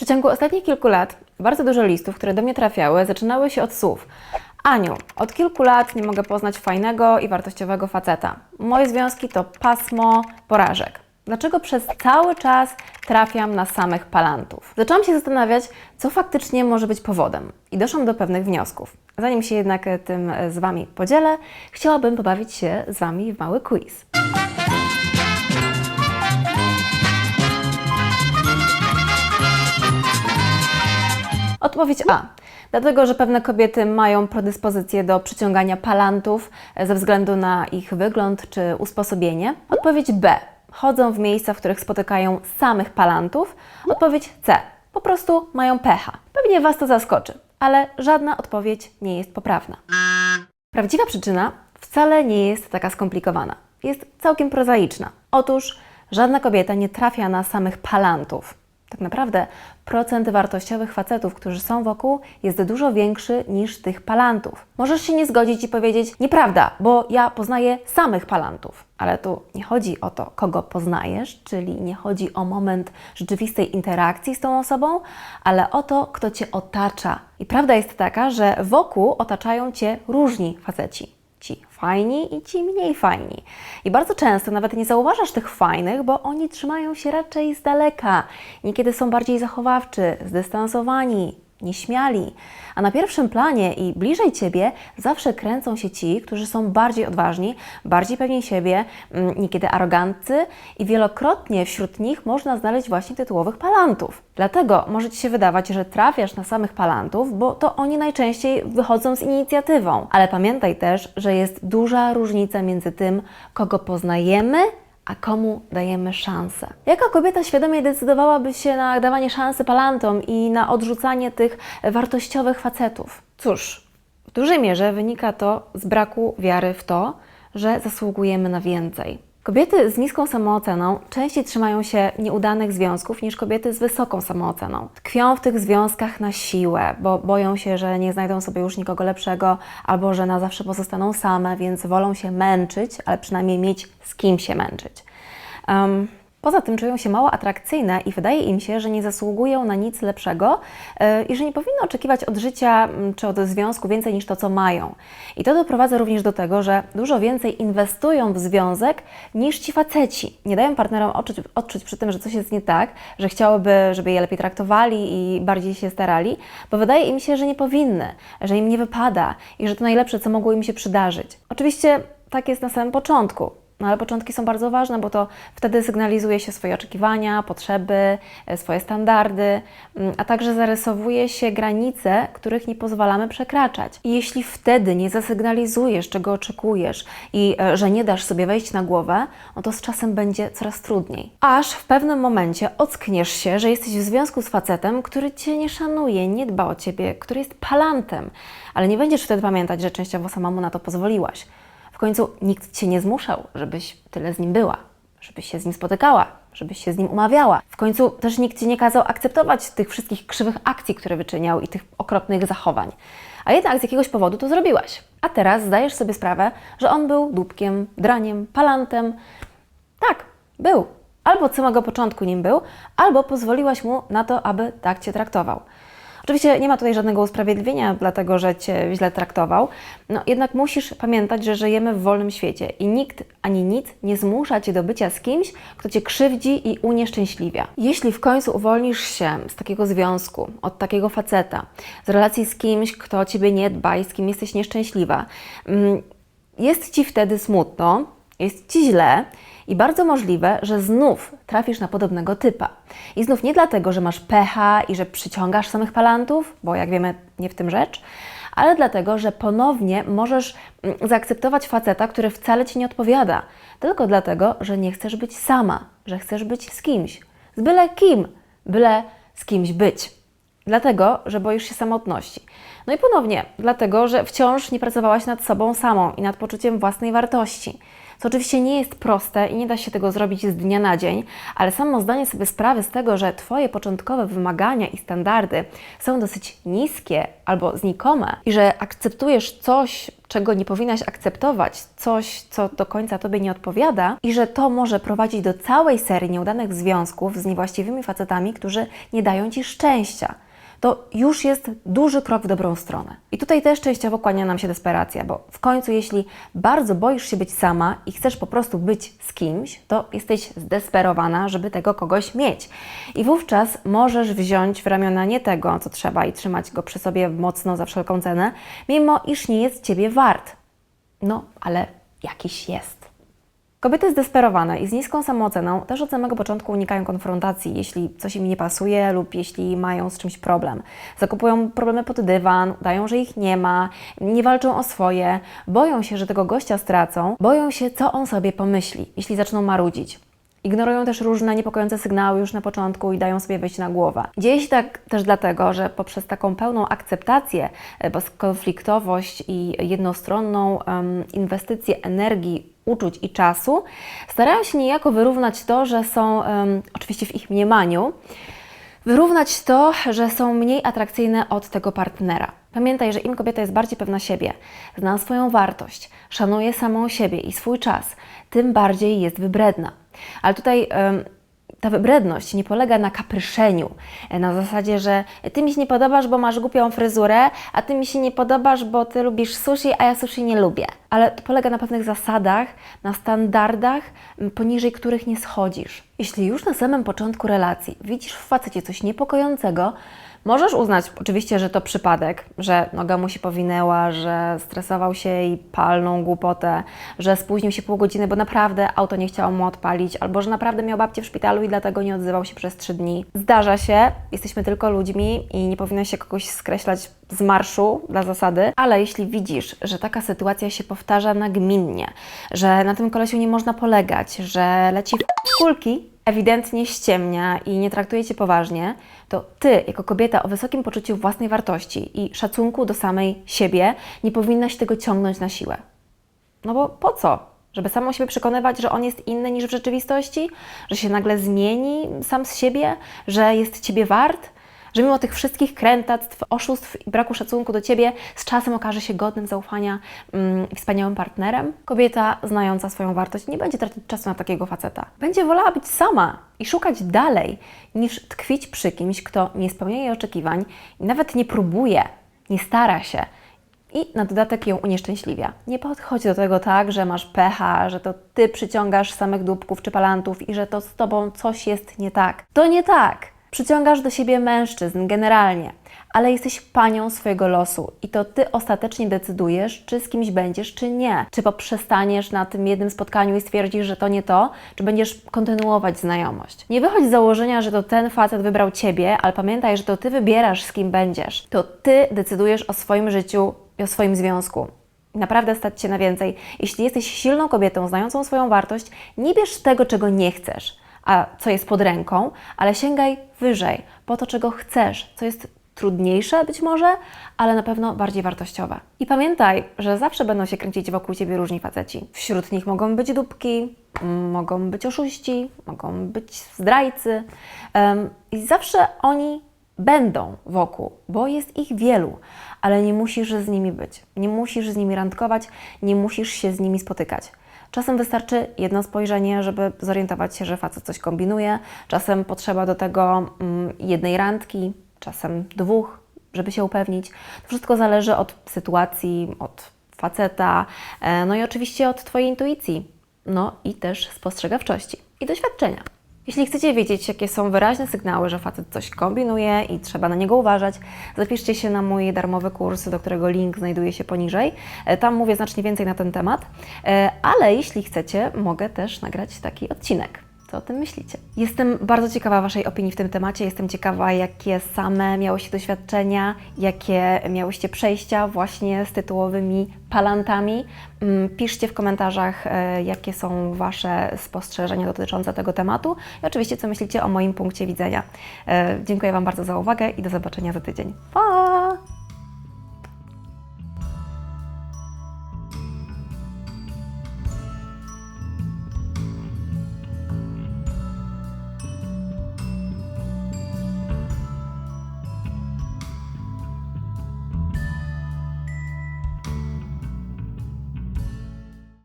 przeciągu ostatnich kilku lat bardzo dużo listów, które do mnie trafiały, zaczynały się od słów. Aniu, od kilku lat nie mogę poznać fajnego i wartościowego faceta. Moje związki to pasmo porażek. Dlaczego przez cały czas trafiam na samych palantów? Zaczęłam się zastanawiać, co faktycznie może być powodem i doszłam do pewnych wniosków. Zanim się jednak e, tym e, z Wami podzielę, chciałabym pobawić się z Wami w mały quiz. Odpowiedź A. Dlatego, że pewne kobiety mają predyspozycję do przyciągania palantów e, ze względu na ich wygląd czy usposobienie. Odpowiedź B. Chodzą w miejsca, w których spotykają samych palantów. Odpowiedź C. Po prostu mają pecha. Pewnie Was to zaskoczy, ale żadna odpowiedź nie jest poprawna. Prawdziwa przyczyna wcale nie jest taka skomplikowana. Jest całkiem prozaiczna. Otóż żadna kobieta nie trafia na samych palantów. Tak naprawdę procent wartościowych facetów, którzy są wokół, jest dużo większy niż tych palantów. Możesz się nie zgodzić i powiedzieć, nieprawda, bo ja poznaję samych palantów. Ale tu nie chodzi o to, kogo poznajesz, czyli nie chodzi o moment rzeczywistej interakcji z tą osobą, ale o to, kto cię otacza. I prawda jest taka, że wokół otaczają cię różni faceci ci fajni i ci mniej fajni. I bardzo często nawet nie zauważasz tych fajnych, bo oni trzymają się raczej z daleka. Niekiedy są bardziej zachowawczy, zdystansowani, nieśmiali. A na pierwszym planie i bliżej ciebie zawsze kręcą się ci, którzy są bardziej odważni, bardziej pewni siebie, mm, niekiedy aroganccy i wielokrotnie wśród nich można znaleźć właśnie tytułowych palantów. Dlatego może ci się wydawać, że trafiasz na samych palantów, bo to oni najczęściej wychodzą z inicjatywą. Ale pamiętaj też, że jest duża różnica między tym, kogo poznajemy, a komu dajemy szansę. Jaka kobieta świadomie decydowałaby się na dawanie szansy palantom i na odrzucanie tych wartościowych facetów? Cóż, w dużej mierze wynika to z braku wiary w to, że zasługujemy na więcej. Kobiety z niską samooceną częściej trzymają się nieudanych związków niż kobiety z wysoką samooceną. Tkwią w tych związkach na siłę, bo boją się, że nie znajdą sobie już nikogo lepszego albo że na zawsze pozostaną same, więc wolą się męczyć, ale przynajmniej mieć z kim się męczyć. Um, Poza tym czują się mało atrakcyjne i wydaje im się, że nie zasługują na nic lepszego yy, i że nie powinny oczekiwać od życia czy od związku więcej niż to, co mają. I to doprowadza również do tego, że dużo więcej inwestują w związek niż ci faceci. Nie dają partnerom odczuć, odczuć przy tym, że coś jest nie tak, że chciałyby, żeby je lepiej traktowali i bardziej się starali, bo wydaje im się, że nie powinny, że im nie wypada i że to najlepsze, co mogło im się przydarzyć. Oczywiście tak jest na samym początku. No ale początki są bardzo ważne, bo to wtedy sygnalizuje się swoje oczekiwania, potrzeby, e, swoje standardy, mm, a także zarysowuje się granice, których nie pozwalamy przekraczać. I jeśli wtedy nie zasygnalizujesz, czego oczekujesz i e, że nie dasz sobie wejść na głowę, no to z czasem będzie coraz trudniej. Aż w pewnym momencie ockniesz się, że jesteś w związku z facetem, który cię nie szanuje, nie dba o ciebie, który jest palantem, ale nie będziesz wtedy pamiętać, że częściowo sama mu na to pozwoliłaś. Końcu nikt cię nie zmuszał, żebyś tyle z nim była, żebyś się z nim spotykała, żebyś się z nim umawiała. W końcu też nikt ci nie kazał akceptować tych wszystkich krzywych akcji, które wyczyniał i tych okropnych zachowań. A jednak z jakiegoś powodu to zrobiłaś. A teraz zdajesz sobie sprawę, że on był dupkiem, draniem, palantem. Tak, był. Albo od samego początku nim był, albo pozwoliłaś mu na to, aby tak cię traktował. Oczywiście nie ma tutaj żadnego usprawiedliwienia, dlatego że Cię źle traktował, no jednak musisz pamiętać, że żyjemy w wolnym świecie i nikt ani nic nie zmusza Cię do bycia z kimś, kto Cię krzywdzi i unieszczęśliwia. Jeśli w końcu uwolnisz się z takiego związku, od takiego faceta, z relacji z kimś, kto o Ciebie nie dba i z kim jesteś nieszczęśliwa, mm, jest Ci wtedy smutno, jest Ci źle i bardzo możliwe, że znów trafisz na podobnego typa. I znów nie dlatego, że masz pecha i że przyciągasz samych palantów, bo jak wiemy, nie w tym rzecz, ale dlatego, że ponownie możesz mm, zaakceptować faceta, który wcale Ci nie odpowiada, tylko dlatego, że nie chcesz być sama, że chcesz być z kimś. Z byle kim, byle z kimś być. Dlatego, że boisz się samotności. No i ponownie, dlatego, że wciąż nie pracowałaś nad sobą samą i nad poczuciem własnej wartości. co oczywiście nie jest proste i nie da się tego zrobić z dnia na dzień, ale samo zdanie sobie sprawy z tego, że Twoje początkowe wymagania i standardy są dosyć niskie albo znikome i że akceptujesz coś, czego nie powinnaś akceptować, coś, co do końca Tobie nie odpowiada i że to może prowadzić do całej serii nieudanych związków z niewłaściwymi facetami, którzy nie dają Ci szczęścia to już jest duży krok w dobrą stronę. I tutaj też częściowo kłania nam się desperacja, bo w końcu, jeśli bardzo boisz się być sama i chcesz po prostu być z kimś, to jesteś zdesperowana, żeby tego kogoś mieć. I wówczas możesz wziąć w ramiona nie tego, co trzeba i trzymać go przy sobie mocno za wszelką cenę, mimo iż nie jest ciebie wart. No, ale jakiś jest. Kobiety zdesperowane i z niską samooceną też od samego początku unikają konfrontacji, jeśli coś im nie pasuje lub jeśli mają z czymś problem. Zakupują problemy pod dywan, dają, że ich nie ma, nie walczą o swoje, boją się, że tego gościa stracą, boją się, co on sobie pomyśli, jeśli zaczną marudzić. Ignorują też różne niepokojące sygnały już na początku i dają sobie wejść na głowę. Dzieje się tak też dlatego, że poprzez taką pełną akceptację, e, bezkonfliktowość i jednostronną inwestycję energii uczuć i czasu, starają się niejako wyrównać to, że są, um, oczywiście w ich mniemaniu, wyrównać to, że są mniej atrakcyjne od tego partnera. Pamiętaj, że im kobieta jest bardziej pewna siebie, zna swoją wartość, szanuje samą siebie i swój czas, tym bardziej jest wybredna. Ale tutaj ta wybredność nie polega na kapryszeniu, e, na zasadzie, że ty mi się nie podobasz, bo masz głupią fryzurę, a ty mi się nie podobasz, bo ty lubisz sushi, a ja sushi nie lubię. Ale to polega na pewnych zasadach, na standardach, poniżej których nie schodzisz. Jeśli już na samym początku relacji widzisz w facecie coś niepokojącego, Możesz uznać oczywiście, że to przypadek, że noga mu się powinęła, że stresował się i palną głupotę, że spóźnił się pół godziny, bo naprawdę auto nie chciało mu odpalić, albo że naprawdę miał babcię w szpitalu i dlatego nie odzywał się przez trzy dni. Zdarza się, jesteśmy tylko ludźmi i nie powinno się kogoś skreślać z marszu dla zasady, ale jeśli widzisz, że taka sytuacja się powtarza nagminnie, że na tym kolesiu nie można polegać, że leci w kulki, ewidentnie ściemnia i nie traktuje Cię poważnie, to Ty, jako kobieta o wysokim poczuciu własnej wartości i szacunku do samej siebie, nie powinnaś tego ciągnąć na siłę. No bo po co? Żeby samą siebie przekonywać, że on jest inny niż w rzeczywistości, że się nagle zmieni sam z siebie, że jest Ciebie wart? Że mimo tych wszystkich krętactw, oszustw i braku szacunku do Ciebie, z czasem okaże się godnym zaufania mm, wspaniałym partnerem. Kobieta znająca swoją wartość nie będzie tracić czasu na takiego faceta. Będzie wolała być sama i szukać dalej, niż tkwić przy kimś, kto nie spełnia jej oczekiwań i nawet nie próbuje, nie stara się i na dodatek ją unieszczęśliwia. Nie podchodź do tego tak, że masz pecha, że to ty przyciągasz samych dupków czy palantów i że to z tobą coś jest nie tak. To nie tak. Przyciągasz do siebie mężczyzn generalnie, ale jesteś panią swojego losu i to ty ostatecznie decydujesz, czy z kimś będziesz, czy nie. Czy poprzestaniesz na tym jednym spotkaniu i stwierdzisz, że to nie to, czy będziesz kontynuować znajomość. Nie wychodź z założenia, że to ten facet wybrał ciebie, ale pamiętaj, że to ty wybierasz, z kim będziesz. To ty decydujesz o swoim życiu i o swoim związku naprawdę stać się na więcej. Jeśli jesteś silną kobietą, znającą swoją wartość, nie bierz tego, czego nie chcesz a co jest pod ręką, ale sięgaj wyżej po to, czego chcesz, co jest trudniejsze być może, ale na pewno bardziej wartościowe. I pamiętaj, że zawsze będą się kręcić wokół Ciebie różni faceci. Wśród nich mogą być dupki, mogą być oszuści, mogą być zdrajcy um, i zawsze oni będą wokół, bo jest ich wielu, ale nie musisz z nimi być, nie musisz z nimi randkować, nie musisz się z nimi spotykać. Czasem wystarczy jedno spojrzenie, żeby zorientować się, że facet coś kombinuje. Czasem potrzeba do tego mm, jednej randki, czasem dwóch, żeby się upewnić. To wszystko zależy od sytuacji, od faceta, e, no i oczywiście od Twojej intuicji, no i też spostrzegawczości i doświadczenia. Jeśli chcecie wiedzieć, jakie są wyraźne sygnały, że facet coś kombinuje i trzeba na niego uważać, zapiszcie się na mój darmowy kurs, do którego link znajduje się poniżej. E, tam mówię znacznie więcej na ten temat, e, ale jeśli chcecie, mogę też nagrać taki odcinek. Co o tym myślicie? Jestem bardzo ciekawa Waszej opinii w tym temacie. Jestem ciekawa, jakie same miałyście doświadczenia, jakie miałyście przejścia właśnie z tytułowymi palantami. Mm, piszcie w komentarzach, e, jakie są Wasze spostrzeżenia dotyczące tego tematu i oczywiście, co myślicie o moim punkcie widzenia. E, dziękuję Wam bardzo za uwagę i do zobaczenia za tydzień. Pa!